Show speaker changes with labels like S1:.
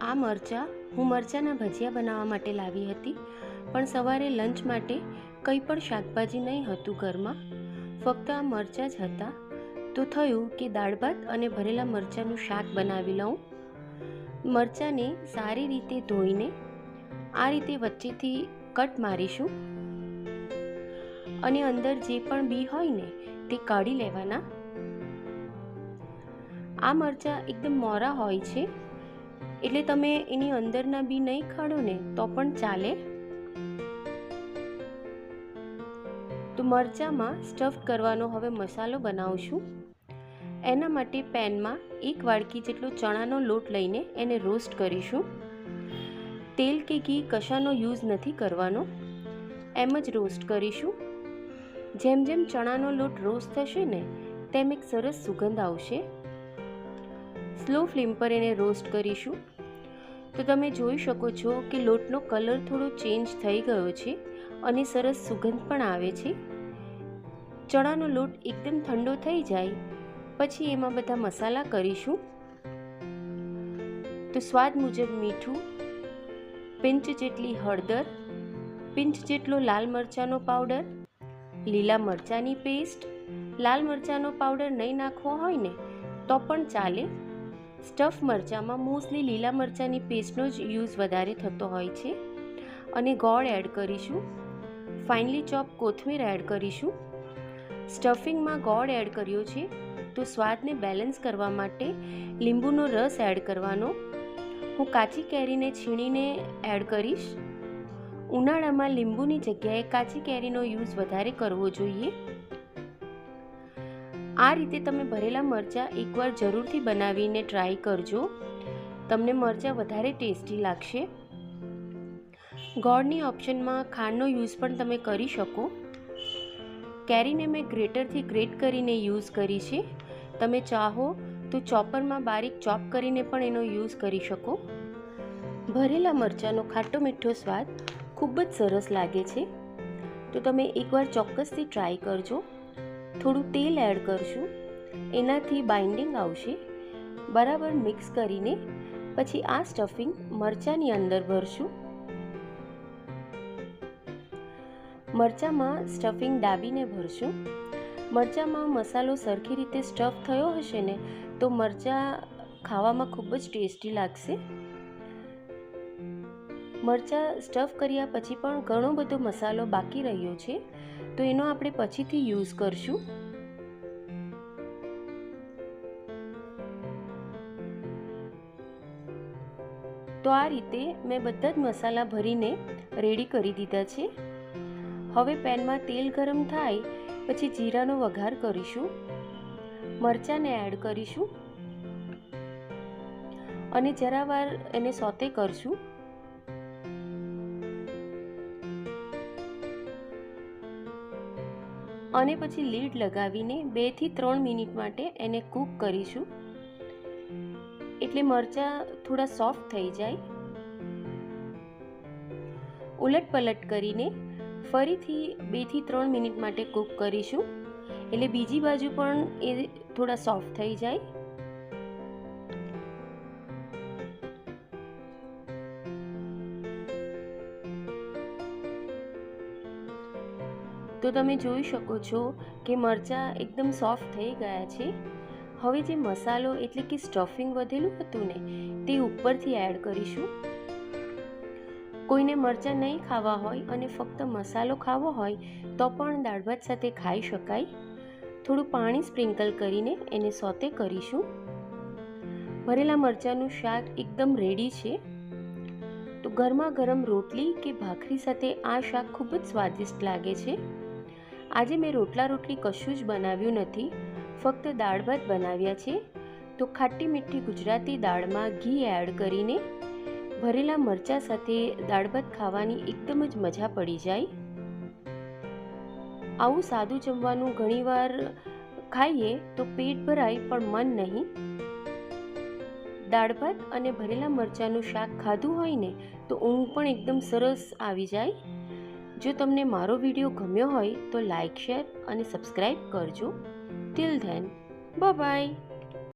S1: આ મરચાં હું મરચાંના ભજીયા બનાવવા માટે લાવી હતી, પણ સવારે લંચ માટે કંઈ પણ શાકભાજી નહીં હતું ઘરમાં. ફક્ત આ મરચાં જ હતા. તો થયું કે દાળ ભાત અને ભરેલા મરચાંનું શાક બનાવી લઉં. મરચાંને સારી રીતે ધોઈને આ રીતે વચ્ચેથી કટ મારીશું. અને અંદર જે પણ બી હોય ને, તે કાઢી લેવાના. આ મરચાં એકદમ મોરા હોય છે. એટલે તમે એની અંદરના બી નહીં ખાડો ને, તો પણ ચાલે? તો મરચાંમાં સ્ટફ કરવાનો હવે મસાલો બનાવશું. એના માટે પેનમાં એક વાડકી જેટલો ચણાનો લોટ લઈને એને રોસ્ટ કરીશું. તેલ કે ઘી કશાનો યુઝ નથી કરવાનો. એમ જ રોસ્ટ કરીશું. જેમ જેમ ચણાનો લોટ રોસ્ટ થશે ને, તેમ એક સરસ સુગંધ આવશે. સ્લો ફ્લેમ પર એને રોસ્ટ કરીશું. તો તમે જોઈ શકો છો કે લોટનો કલર થોડો ચેન્જ થઈ ગયો છે અને સરસ સુગંધ પણ આવે છે. ચણાનો લોટ એકદમ ઠંડો થઈ જાય, પછી એમાં બધા મસાલા કરીશું. તો સ્વાદ મુજબ મીઠું, પિંચ જેટલી હળદર, પિંચ જેટલો લાલ મરચાંનો પાવડર, લીલા મરચાંની પેસ્ટ. લાલ મરચાંનો પાવડર નહીં નાખવો હોય ને, તો પણ ચાલે. સ્ટફ મરચાંમાં મોસ્ટલી લીલા મરચાંની પેસ્ટનો જ યુઝ વધારે થતો હોય છે. અને ગોળ એડ કરીશું. ફાઇનલી ચોપ કોથમીર એડ કરીશું. સ્ટફિંગમાં ગોળ એડ કર્યો છે, તો સ્વાદને બેલેન્સ કરવા માટે લીંબુનો રસ એડ કરવાનો. હું કાચી કેરીને છીણીને એડ કરીશ. ઉનાળામાં લીંબુની જગ્યાએ કાચી કેરીનો યુઝ વધારે કરવો જોઈએ. આ રીતે તમે ભરેલા મરચાં એકવાર જરૂરથી બનાવીને ટ્રાય કરજો. તમને મરચાં વધારે ટેસ્ટી લાગશે. ગોળની ઓપ્શનમાં ખાંડનો યુઝ પણ તમે કરી શકો. કેરીને મેં ગ્રેટરથી ગ્રેટ કરીને યુઝ કરી છે. તમે ચાહો તો ચોપરમાં બારીક ચોપ કરીને પણ એનો યુઝ કરી શકો. ભરેલા મરચાંનો ખાટો મીઠો સ્વાદ ખૂબ જ સરસ લાગે છે. તો તમે એકવાર ચોક્કસથી ટ્રાય કરજો. થોડું તેલ એડ કરશું. એનાથી બાઇન્ડિંગ આવશે. બરાબર મિક્સ કરીને પછી આ સ્ટફિંગ મરચાંની અંદર ભરશું. મરચાંમાં સ્ટફિંગ ડાબીને ભરશું. મરચાંમાં મસાલો સરખી રીતે સ્ટફ થયો હશે ને, તો મરચાં ખાવામાં ખૂબ જ ટેસ્ટી લાગશે. મરચાં સ્ટફ કર્યા પછી પણ ઘણો બધો મસાલો બાકી રહ્યો છે. તો એનો આપણે પછીથી યુઝ કરશું. તો આ રીતે મેં બધા જ મસાલા ભરીને રેડી કરી દીધા છે. હવે પેનમાં તેલ ગરમ થાય, પછી જીરાનો વઘાર કરીશું. મરચાંને એડ કરીશું. અને જરા વાર એને સોતે કરશું. અને પછી લીડ લગાવીને બેથી ત્રણ મિનિટ માટે એને કૂક કરીશું. એટલે મરચાં થોડા સોફ્ટ થઈ જાય. ઉલટ પલટ કરીને ફરીથી બેથી ત્રણ મિનિટ માટે કૂક કરીશું. એટલે બીજી બાજુ પણ એ થોડા સોફ્ટ થઈ જાય. તો તમે જોઈ શકો છો કે મરચાં એકદમ સોફ્ટ થઈ ગયા છે. હવે જે મસાલો એટલે કે સ્ટફિંગ વધેલું હતું ને, તે ઉપરથી એડ કરીશું. કોઈને મરચાં નહીં ખાવા હોય અને ફક્ત મસાલો ખાવો હોય, તો પણ દાળ ભાત સાથે ખાઈ શકાય. થોડું પાણી સ્પ્રિંકલ કરીને એને સોતે કરીશું. ભરેલા મરચાંનું શાક એકદમ રેડી છે. તો ગરમા ગરમ રોટલી કે ભાખરી સાથે આ શાક ખૂબ જ સ્વાદિષ્ટ લાગે છે. આજે મેં રોટલા રોટલી કશું જ બનાવ્યું નથી. ફક્ત દાળ ભાત બનાવ્યા છે. તો ખાટી મીઠી ગુજરાતી દાળમાં ઘી એડ કરીને ભરેલા મરચાં સાથે દાળ ભાત ખાવાની એકદમ જ મજા પડી જાય. આવું સાદું જમવાનું ઘણીવાર ખાઈએ તો પેટ ભરાય પણ મન નહીં. દાળ ભાત અને ભરેલા મરચાંનું શાક ખાધું હોય ને તો ઊંઘ પણ એકદમ સરસ આવી જાય. જો તમને મારો વીડિયો ગમ્યો હોય તો લાઈક, શેર અને સબસ્ક્રાઈબ કરજો. Till then bye